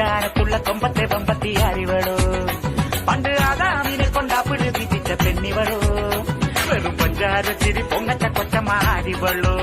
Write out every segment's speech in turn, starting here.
கல்யாணத்துள்ள தொம்பத்தை பம்பத்தி அறிவடோ பண்டு அதாமினை கொண்டா பிடிச்ச பெண்ணிவடோ வெறும் பஞ்சாறு சிரி பொங்கச்ச கொச்சமா அறிவளோ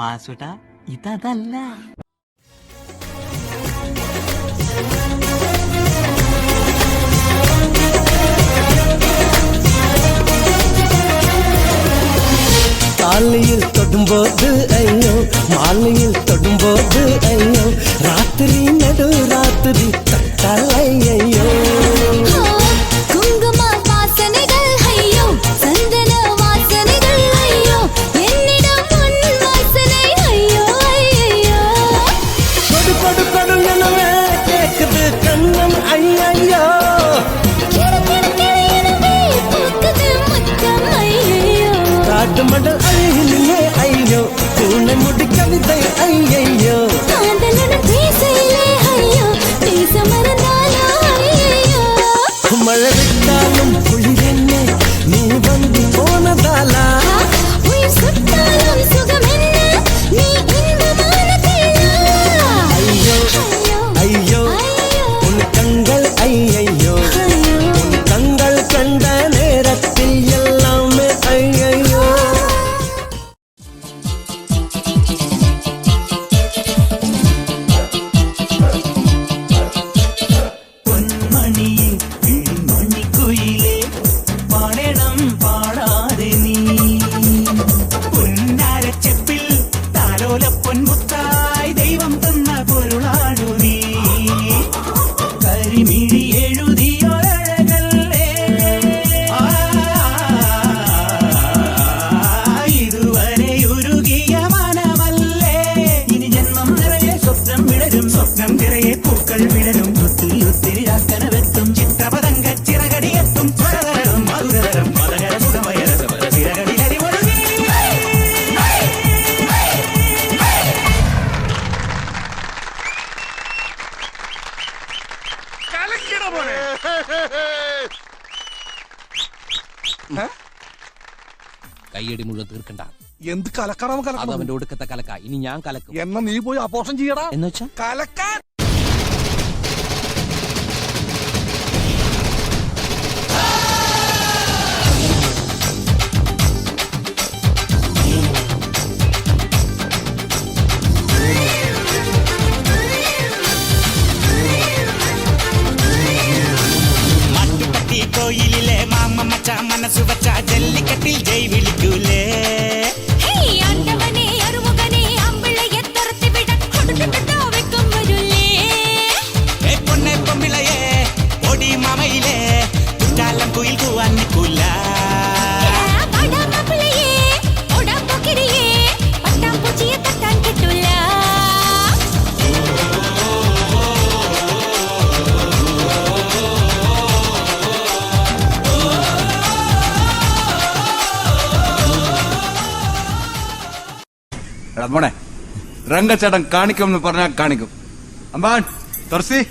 ವಾಸುಟ ಇದದಲ್ಲ காலையில் தொடும்போது ஐயோ மாலையில் தொடும்போது ஐயோ ராத்திரி நடு ராத்திரி தட்டலை ஐயோ. ஆட்டமடல் அழகிலேயே ஐயோ தூணை முடி கவிதை ஐயையோ. மழை കൈയടി മുഴുവൻ തീർക്കണ്ട. എന്ത് കലക്കണം കലക്കണം? അവന്റെ ഒടുക്കത്തെ കലക്ക. ഇനി ഞാൻ കലക്കും. എന്നാ നീ പോയി അപോഷം ചെയ്യടാ. എന്ന് വെച്ചാ കലക്കാൻ dance എടാ മോണെ രംഗച്ചേട്ടൻ കാണിക്കും എന്ന് പറഞ്ഞാൽ കാണിക്കും. അമ്പാൻ തുറസി.